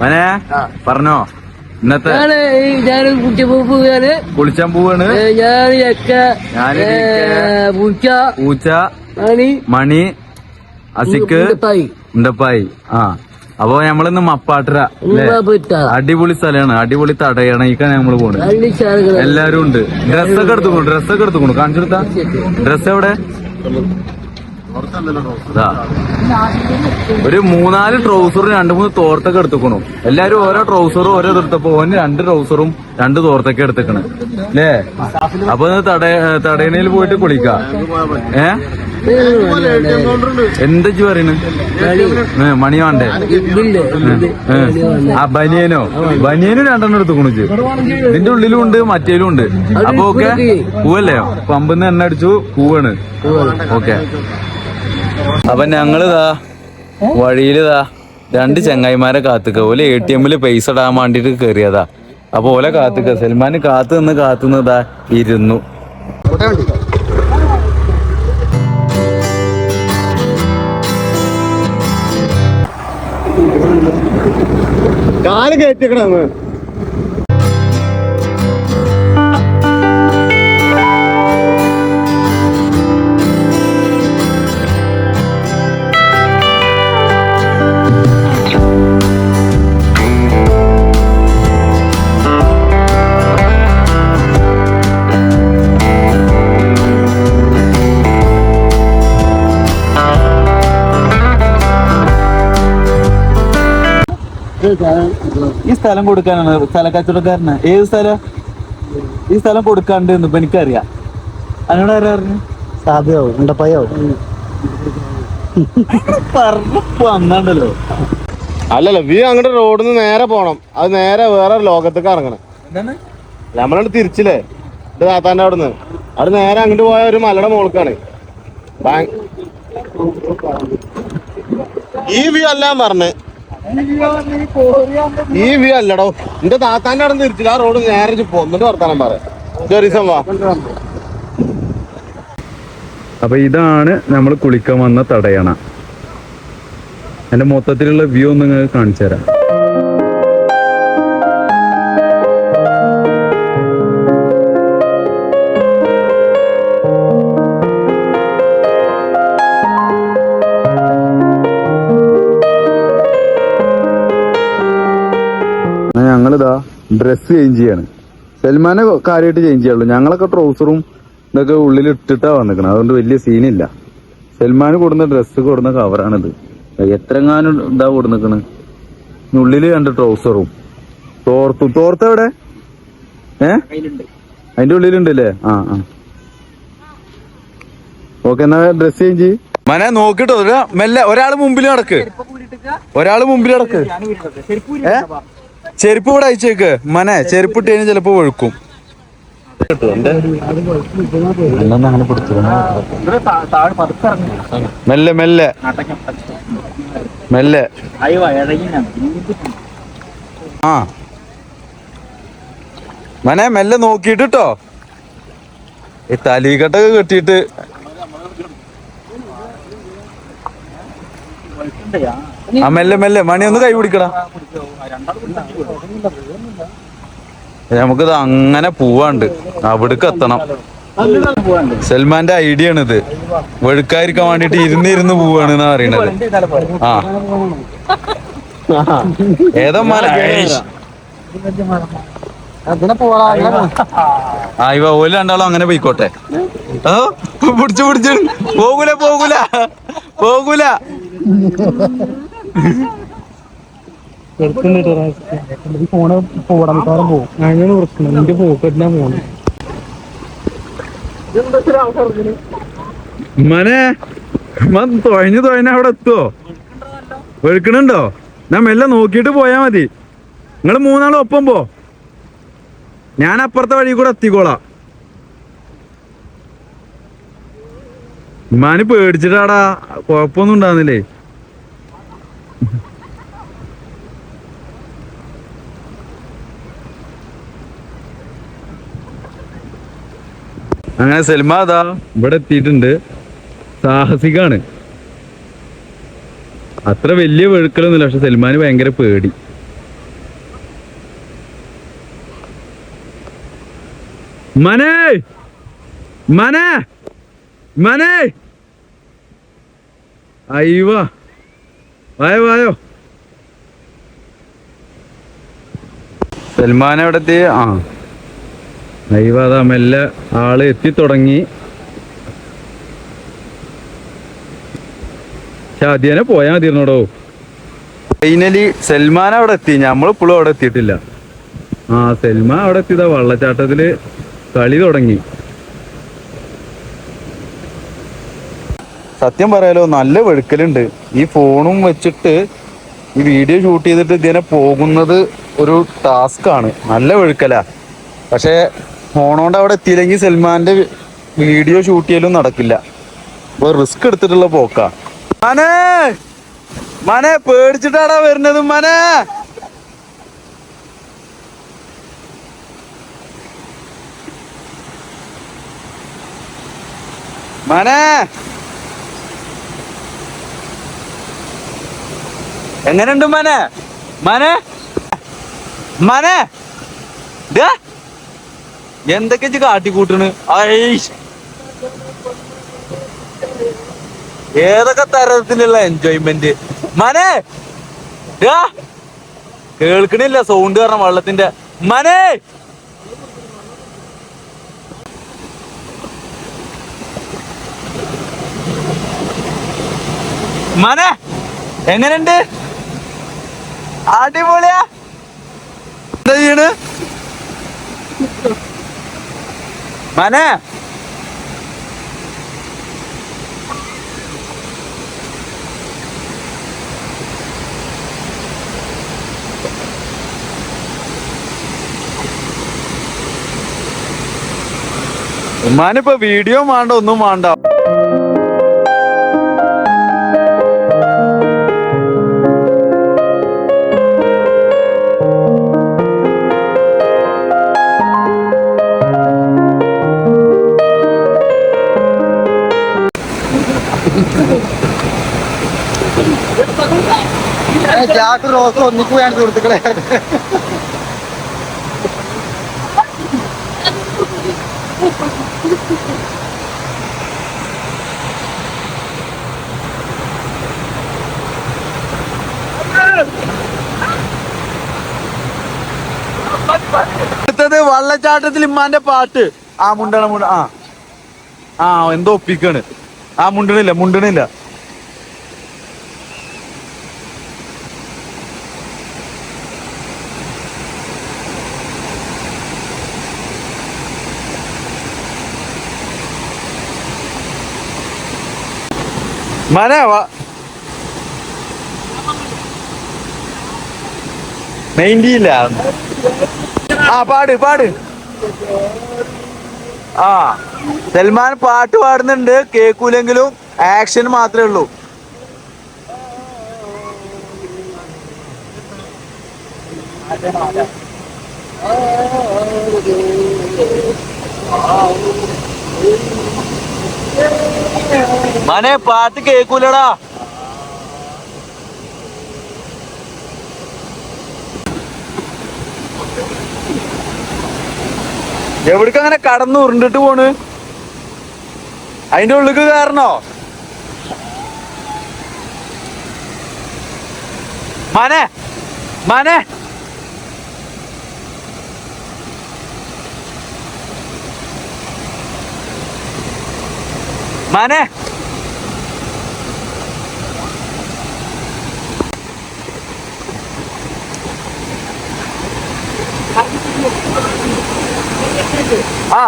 മനെ പറഞ്ഞോ. ഇന്നത്തെ ഞാൻ കുട്ടി പോവാണ് കുളിച്ചാൻ പോവാണ്. ഞാൻ ചക്ക ഞാൻ പൂച്ച പൂച്ച മണി മണി അസിക്ക് ഉണ്ടപ്പായി. ആ. അപ്പൊ നമ്മളിന്ന് മപ്പാട്ടര അടിപൊളി സ്ഥലമാണ് അടിപൊളി തടയണയിക്കാണ് നമ്മൾ പോണത് എല്ലാരും ഉണ്ട്. ഡ്രസ്സൊക്കെ എടുത്തുക്കണു ഡ്രസ്സൊക്കെ എടുത്തുക്കണു കാണിച്ചെടുത്താ ഡ്രസ് എവിടെ. ഒരു മൂന്നാൽ ട്രൗസറും രണ്ട് മൂന്ന് തോർത്തൊക്കെ എടുത്തുക്കണു. എല്ലാരും ഓരോ ട്രൗസറും ഓരോ എടുത്തപ്പോ ഓന് രണ്ട് ട്രൗസറും രണ്ട് തോർത്തൊക്കെ എടുത്തേക്കണ്. അല്ലേ അപ്പൊ തടയണയിൽ പോയിട്ട് കുളിക്ക. ഏ? എന്താ ചു പറയണ്? മണി വേണ്ടേ? ആ ബനിയനോ? ബനിയനും രണ്ടെണ്ണം എടുത്തുക്കണു ഇതിന്റെ ഉള്ളിലും ഉണ്ട് മറ്റേലും ഉണ്ട്. അപ്പൊ ഓക്കെ? പൂവല്ലേ? പമ്പിന്ന് എണ്ണ അടിച്ചു പൂവാണ്. ഓക്കെ. അപ്പൊ ഞങ്ങളിതാ വഴിയിലിതാ രണ്ട് ചങ്ങായിമാരെ കാത്തുക്ക. ഓൽ എ ടി എമ്മിൽ പൈസ ഇടാൻ വേണ്ടിട്ട് കേറിയതാ. അപ്പൊ ഓലെ കാത്തുക്ക. സൽമാൻ കാത്തു നിന്ന് കാത്തു നിന്നതാ ഇരുന്നു. കാൽ കയറ്റിക്കണന്ന് ഈ സ്ഥലം കൊടുക്കാനാണ് സ്ഥല കച്ചവടക്കാരന് ഏത് സ്ഥലം? ഈ സ്ഥലം കൊടുക്കാണ്ട് ഇപ്പൊ എനിക്കറിയാം. അതിനോട് ആരാ പറഞ്ഞു? സാധ്യമാവും ഉണ്ടപ്പായാവും പറഞ്ഞപ്പോ വന്നാണ്ടല്ലോ അല്ലല്ല വി അങ്ങോട്ട് റോഡിൽ നിന്ന് നേരെ പോണം. അത് നേരെ വേറെ ലോകത്തേക്ക് ഇറങ്ങണം. എന്താണ്? നമ്മളങ്ങോട്ട് തിരിച്ചില്ലേ? ഇത് താത്താന്റെ അവിടെ നിന്ന് അവിടെ നേരെ അങ്ങോട്ട് പോയ ഒരു മലയുടെ മോൾക്കാണ്. ബാങ്ക് ഈ വ്യൂ അല്ല പറഞ്ഞ് പറഞ്ഞേ. ഈ വ്യൂ അല്ലടോ. എന്റെ താത്താന്റെ അവിടെ തിരിച്ചില്ല ആ റോഡ് നേരെ ഇജ്ജ് പോ. എന്നിട്ട് വർത്താനം പറയാം വാ. അപ്പൊ ഇതാണ് നമ്മൾ കുളിക്കാൻ വന്ന തടയണ. എന്റെ മൊത്തത്തിലുള്ള വ്യൂ ഒന്ന് നിങ്ങൾക്ക് കാണിച്ചു തരാം ഞങ്ങളിതാ ഡ്രസ് ചേഞ്ച് ചെയ്യാണ്. സൽമാനെ കാര്യമായിട്ട് ചേഞ്ച് ചെയ്യുള്ളൂ ഞങ്ങളൊക്കെ ട്രൗസറും ഇതൊക്കെ ഉള്ളിൽ ഇട്ടിട്ടാ വന്നിക്കണം. അതുകൊണ്ട് വലിയ സീനില്ല സൽമാന് കൊടുന്ന ഡ്രസ്സ് കൊടുന്ന കവറാണിത് എത്രങ്ങാനും ഇതാ കൊടുന്നിക്കണ്. ഉള്ളിൽ രണ്ട് ട്രൗസറും തോർത്തു. തോർത്ത് എവിടെ? ഏ? അതിന്റെ ഉള്ളിലുണ്ടല്ലേ? ആ ആ. ഓക്കെ എന്നാ ഡ്രസ് ചേഞ്ച് മനെ നോക്കിട്ടോ. മെല്ലെ. ഒരാൾ മുമ്പിൽ നടക്ക്. ഒരാൾ മുമ്പിൽ നടക്ക്. ഏ? ചെരുപ്പ് ഇവിടെ അയച്ചേക്ക് മനെ ചെരുപ്പ് ഇട്ട് കഴിഞ്ഞാൽ ചിലപ്പോ ഒഴുക്കും മെല്ലെ മെല്ലെ. മെല്ലെ. ആ. മനെ മെല്ലെ നോക്കിയിട്ട് ട്ടോ. ഈ തലീകട്ടൊക്കെ കെട്ടിയിട്ട് മെല്ലെ മെല്ലെ. മണി ഒന്ന് കൈ പിടിക്കടാ. നമുക്കിത് അങ്ങനെ പോവാണ്ട്. അവിടേക്ക് എത്തണം. സൽമാന്റെ ഐഡിയ ആണ് ഇത് വെഴുക്കാതിരിക്കാൻ വേണ്ടിട്ട് ഇരുന്നിരുന്ന് പോവാണ് എന്നാ പറയണത്. ആ. ഏതാ മല ആ ഇവ ഓൽ രണ്ടാളും അങ്ങനെ പോയിക്കോട്ടെ. പിടിച്ചു പിടിച്ചു. പോകൂല പോകൂല. പോകൂല. ഫോണ് പോടാൻ പോകും അങ്ങനെ പ്രശ്നം എന്റെ പോക്കെട്ടിനാ പോണം മനെ മൻ തൊഴഞ്ഞ തുഴഞ്ഞ അവിടെ എത്തുവോ വെളുക്കണുണ്ടോ? ഞാൻ മെല്ലെ നോക്കിയിട്ട് പോയാ മതി. നിങ്ങൾ മൂന്നാളും ഒപ്പം പോ. ഞാൻ അപ്പുറത്തെ വഴി കൂടെ എത്തിക്കോളാം. ഉമ്മാന് പേടിച്ചിട്ടാടാ കുഴപ്പമൊന്നും ഉണ്ടാകുന്നില്ലേ അങ്ങനെ സെൽമ അതാ ഇവിടെ എത്തിയിട്ടുണ്ട്. സാഹസികാണ്. അത്ര വലിയ വെഴുക്കലൊന്നുമില്ല പക്ഷെ സൽമാന് ഭയങ്കര പേടി. മനേ! മനേ! മനേ! അയ്യോ. വായോ വായോ. സൽമാൻ എവിടെ എത്തി ആ. അതാ മെല്ലെ ആൾ എത്തിത്തുടങ്ങി ഷാദിയനെ പോയാ മതിയിരുന്നോടോ ഫൈനലി സൽമാൻ അവിടെ എത്തി. നമ്മളിപ്പോഴും അവിടെ എത്തിയിട്ടില്ല. ആ സൽമാൻ അവിടെ എത്തിയതാ. വള്ളച്ചാട്ടത്തിൽ കളി തുടങ്ങി. സത്യം പറയാലോ നല്ല വെളുക്കലുണ്ട്. ഈ ഫോണും വെച്ചിട്ട് ഈ വീഡിയോ ഷൂട്ട് ചെയ്തിട്ട് ഇതിനെ പോകുന്നത് ഒരു ടാസ്ക് ആണ് നല്ല വെഴുക്കലാ പക്ഷെ ഫോണോണ്ട് അവിടെ എത്തിയില്ലെങ്കിൽ സൽമാന്റെ വീഡിയോ ഷൂട്ട് ചെയ്യലും നടക്കില്ല. അപ്പൊ റിസ്ക് എടുത്തിട്ടുള്ള പോക്കാ. മനെ! മനെ പേടിച്ചിട്ടാടാ വരുന്നത് മനെ! മനെ! എങ്ങനെയുണ്ട് മനെ? മനെ? മനെ? ദേ, എന്തൊക്കെ വെച്ച് കാട്ടിക്കൂട്ടണ്? ഏതൊക്കെ തരത്തിലുള്ള എൻജോയ്മെന്റ് മനെ! കേൾക്കണില്ല സൗണ്ട് കാരണം വെള്ളത്തിന്റെ. മനെ! മനെ! എങ്ങനെയുണ്ട്? അടിപൊളിയാ! എന്താ ചെയ്യണ്? മനെ. ഉമ്മാനിപ്പോ വീഡിയോ വേണ്ട ഒന്നും വേണ്ട ജാക്ക് റോസ് ഒന്നിക്കുകയാണ് സുഹൃത്തുക്കളെ വള്ളച്ചാട്ടത്തിൽ ഇമ്മാന്റെ പാട്ട്. ആ മുണ്ടണ മുണ്ട ആ. ആ എന്തോ ഒപ്പിക്കാണ്. ആ മുണ്ടണില്ല മുണ്ടണില്ല. മന മെയിന്റിയില്ല ആ പാട് പാട്. ആ സൽമാൻ പാട്ട് പാടുന്നുണ്ട് കേക്കൂലെങ്കിലും ആക്ഷൻ മാത്രമേ ഉള്ളൂ. മനെ പാട്ട് കേക്കൂലടാ. എവിടേക്ക് അങ്ങനെ കടന്നു ഉരുണ്ടിട്ട് പോണ്? അതിന്റെ ഉള്ളിക്ക് കാരണോ മനെ മനെ. മനെ. ആ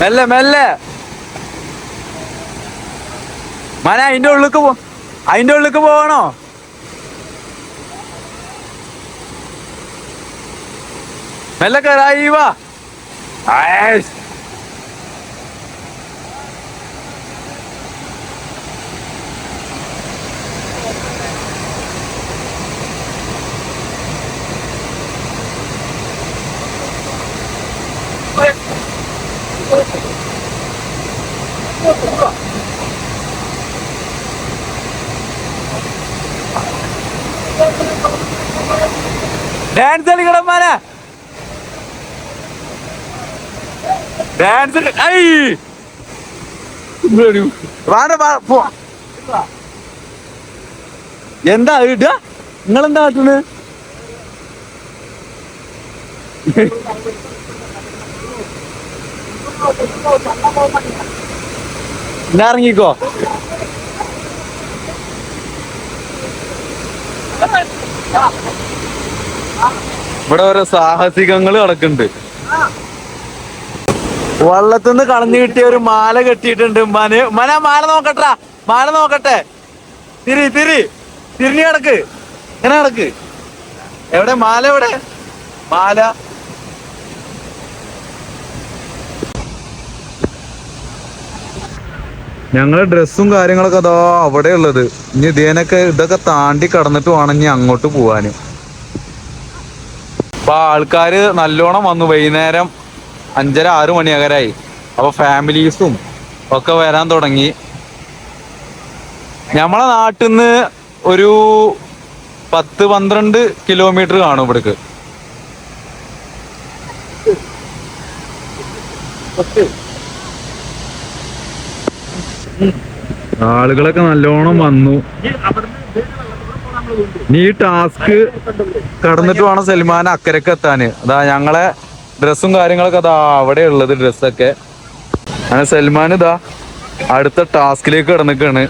മെല്ലെ മെല്ലെ. മന അതിന്റെ ഉള്ളിക്ക് പോ അതിന്റെ ഉള്ളിക്ക് പോകണോ? മെല്ലെ കയറായി വാ. ഡാൻസ് കളിക്കണം മാന. ഡാൻസ് എന്താ ഇടുക? നിങ്ങളെന്താ കാട്ടുന്നത്? എന്നാ ഇറങ്ങിക്കോ ഇവിടെ ഓരോ സാഹസികങ്ങൾ കിടക്കുന്നുണ്ട് വള്ളത്തുനിന്ന് കളഞ്ഞു കിട്ടിയ ഒരു മാല കെട്ടിയിട്ടുണ്ട് മന മന മാല നോക്കട്ടാ മാല നോക്കട്ടെ. തിരി തിരി തിരിഞ്ഞു കിടക്ക് ഇങ്ങനെ കിടക്ക് എവിടെ? മാല എവിടെ? മാല. ഞങ്ങളെ ഡ്രസ്സും കാര്യങ്ങളൊക്കെ അതാ അവിടെ ഉള്ളത്. ഇനി ഇതേനൊക്കെ ഇതൊക്കെ താണ്ടി കടന്നിട്ട് വേണം ഇനി അങ്ങോട്ട് പോവാന്. അപ്പൊ ആൾക്കാര് നല്ലോണം വന്നു. വൈകുന്നേരം അഞ്ചര ആറു മണിയകരായി അപ്പൊ ഫാമിലീസും ഒക്കെ വരാൻ തുടങ്ങി. നമ്മളെ നാട്ടിൽ നിന്ന് ഒരു പത്ത് പന്ത്രണ്ട് കിലോമീറ്റർ കാണും ഇവിടേക്ക്. ആളുകളൊക്കെ നല്ലോണം വന്നു. നീ ടാസ്ക് കടന്നിട്ട് വേണം സൽമാൻ അക്കരക്ക് എത്താന്. അതാ ഞങ്ങളെ ഡ്രസ്സും കാര്യങ്ങളൊക്കെ അതാ അവിടെ ഉള്ളത് ഡ്രസ്സൊക്കെ. അങ്ങനെ സൽമാൻ ഇതാ അടുത്ത ടാസ്കിലേക്ക് കിടന്നിക്കാണ്.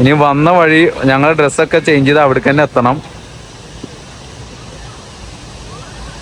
ഇനി വന്ന വഴി ഞങ്ങളെ ഡ്രസ്സൊക്കെ ചേഞ്ച് ചെയ്ത് അവിടേക്ക് തന്നെ എത്തണം.